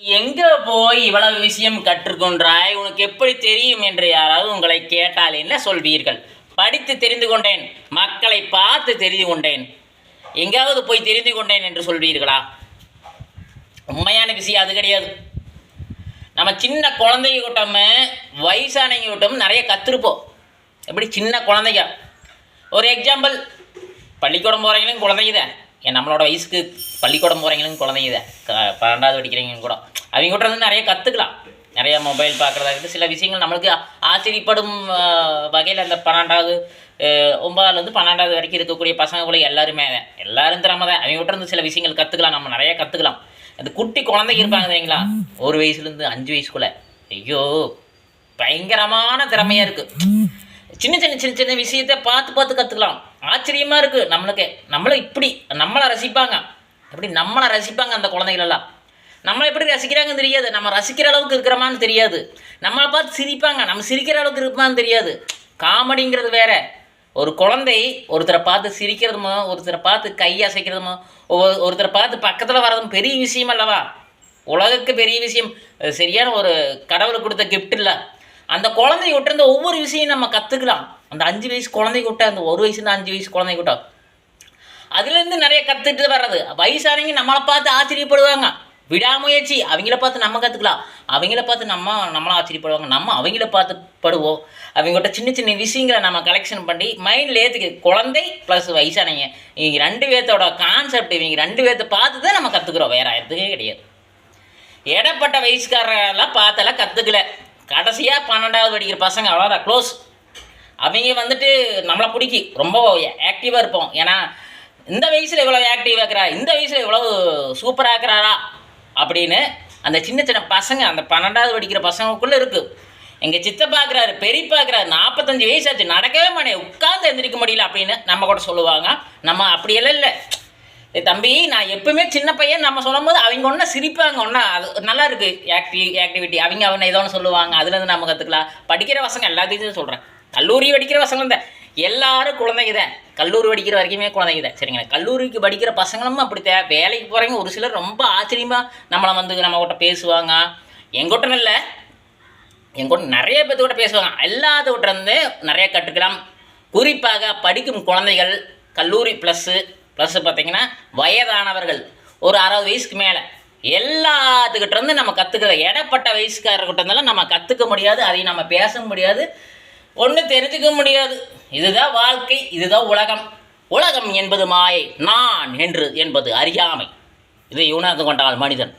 எங்க போய் இவ்வளவு விஷயம் கற்றுக்கொண்டாய்? உனக்கு எப்படி தெரியும் என்று யாராவது உங்களை கேட்டால் என்ன சொல்வீர்கள்? படித்து தெரிந்து கொண்டேன் மக்களை பார்த்து தெரிந்து கொண்டேன். எங்காவது போய் தெரிந்து கொண்டேன் என்று சொல்வீர்களா? உண்மையான விஷயம் அது கிடையாது. நம்ம சின்ன குழந்தைங்க கூட்டம் வயசானவங்க கூட்டம் நிறைய கற்றுருப்போம் எப்படி? சின்ன குழந்தைங்க ஒரு எக்ஸாம்பிள் பள்ளிக்கூடம் போகிறவங்களும் குழந்தைங்க தான். ஏன் நம்மளோட வயசுக்கு பள்ளிக்கூடம் போகிறவங்களும் குழந்தைங்க இதை பன்னெண்டாவது படிக்கிறவங்க கூட. அவங்க கூட வந்து நிறைய கற்றுக்கலாம் நிறையா மொபைல் பார்க்குறதா இருக்குது சில விஷயங்கள் நம்மளுக்கு ஆச்சரியப்படும் வகையில் அந்த பன்னெண்டாவது அஹ், ஒன்பதாவதுலேருந்து பன்னெண்டாவது வரைக்கும் இருக்கக்கூடிய பசங்க கூட எல்லாருமே தான் எல்லாரும் திறமை தான். அவங்க கிட்ட இருந்து சில விஷயங்கள் கற்றுக்கலாம் நம்ம நிறைய கற்றுக்கலாம் அந்த குட்டி குழந்தைங்க இருப்பாங்க தெரியுங்களா? ஒரு வயசுலேருந்து அஞ்சு வயசுக்குள்ள. ஐயோ பயங்கரமான திறமையாக இருக்குது சின்ன சின்ன சின்ன சின்ன விஷயத்த பார்த்து பார்த்து கற்றுக்கலாம் ஆச்சரியமாக இருக்குது நம்மளுக்கு நம்மளும் இப்படி நம்மளை ரசிப்பாங்க. எப்படி நம்மளை ரசிப்பாங்க அந்த குழந்தைகளெல்லாம். நம்மளை எப்படி ரசிக்கிறாங்கன்னு தெரியாது. நம்ம ரசிக்கிற அளவுக்கு இருக்கிறோமான்னு தெரியாது. நம்மளை பார்த்து சிரிப்பாங்க. நம்ம சிரிக்கிற அளவுக்கு இருப்பான்னு தெரியாது. காமெடிங்கிறது வேற. ஒரு குழந்தை ஒருத்தரை பார்த்து சிரிக்கிறதுமோ ஒருத்தரை பார்த்து கை அசைக்கிறதுமோ ஒருத்தரை பார்த்து பக்கத்தில் வர்றதும் பெரிய விஷயம் அல்லவா? உலகுக்கு பெரிய விஷயம். சரியான ஒரு கடவுள் கொடுத்த கிஃப்ட் இல்லை. அந்த குழந்தைய விட்டுருந்த ஒவ்வொரு விஷயம் நம்ம கற்றுக்கலாம் அந்த அஞ்சு வயசு குழந்தை கூட்ட அந்த ஒரு வயசுல அஞ்சு வயசு குழந்தை கூட்டம் அதுலேருந்து நிறைய கற்றுட்டு வர்றது. வயசானவங்க நம்மளை பார்த்து ஆச்சரியப்படுவாங்க. விடாமுயற்சி அவங்கள பார்த்து நம்ம கற்றுக்கலாம் அவங்கள பார்த்து நம்ம நம்மளாம் ஆச்சரியப்படுவாங்க. நம்ம அவங்கள பார்த்து படுவோம். அவங்ககிட்ட சின்ன சின்ன விஷயங்களை நம்ம கலெக்ஷன் பண்ணி மைண்டில் ஏற்றுக்கு குழந்தை ப்ளஸ் வயசானவங்க. இவங்க ரெண்டு பேர்த்தோட கான்செப்ட் இவங்க ரெண்டு பேர்த்த பார்த்து தான் நம்ம கற்றுக்குறோம் வேற எதுவே கிடையாது. இடப்பட்ட வயசுக்காரெல்லாம் பார்த்தெல்லாம் கற்றுக்கல கடைசியாக பன்னெண்டாவது படிக்கிற பசங்க அவ்வளோதான் க்ளோஸ் அவங்க வந்துட்டு நம்மளை பிடிக்கி. ரொம்ப ஆக்டிவாக இருப்போம். ஏன்னா இந்த வயசில் இவ்வளோ ஆக்டிவாக இருக்கிறா? இந்த வயசில் இவ்வளோ சூப்பராக இருக்கிறாரா? அப்படின்னு அந்த சின்ன சின்ன பசங்க அந்த பன்னெண்டாவது படிக்கிற பசங்களுக்குள்ளே இருக்குது எங்கள் சித்தப்பாக்குறாரு பெரியப்பாக்குறாரு நாற்பத்தஞ்சு ஆச்சு நடக்கவே மாட்டேன் உட்காந்து எந்திரிக்க முடியல அப்படின்னு நம்ம கூட சொல்லுவாங்க. நம்ம அப்படியெல்லாம் இல்லை. தம்பி நான் எப்பவுமே சின்ன பையன் நம்ம சொல்லும் போது அவங்க ஒன்றா சிரிப்பாங்க ஒன்றா அது நல்லா இருக்குது ஆக்டிவ் ஆக்டிவிட்டி அவங்க அவனை ஏதோ ஒன்று சொல்லுவாங்க. அதுலேருந்து நம்ம கற்றுக்கலாம் படிக்கிற பசங்க எல்லாத்தையும் சொல்கிறேன் கல்லூரி படிக்கிற பசங்க தான். எல்லாரும் குழந்தைங்க தான். கல்லூரி படிக்கிற வரைக்குமே குழந்தைங்க தான். சரிங்களா? கல்லூரிக்கு படிக்கிற பசங்களும் அப்படி தே வேலைக்கு போகிறவங்க ஒரு சிலர் ரொம்ப ஆச்சரியமாக நம்மளை வந்து நம்ம கிட்ட பேசுவாங்க. எங்கிட்ட இல்லை. எங்கிட்ட நிறைய பேர்த்து கூட பேசுவாங்க. எல்லாத்துக்கிட்ட இருந்து நிறைய கற்றுக்கலாம். குறிப்பாக படிக்கும் குழந்தைகள் கல்லூரி ப்ளஸ்ஸு ப்ளஸ்ஸு பார்த்திங்கன்னா வயதானவர்கள். ஒரு அறுபது வயசுக்கு மேலே. எல்லாத்துக்கிட்டேருந்து நம்ம கற்றுக்கிற இடப்பட்ட வயசுக்காரர்கிட்ட இருந்தாலும் நம்ம கற்றுக்க முடியாது. அதையும் நம்ம பேச முடியாது. ஒன்றும் தெரிஞ்சுக்க முடியாது. இதுதான் வாழ்க்கை இதுதான் உலகம். உலகம் என்பது மாயை நான் என்று என்பது அறியாமை. இதை உணர்ந்து கொண்டால் மனிதன்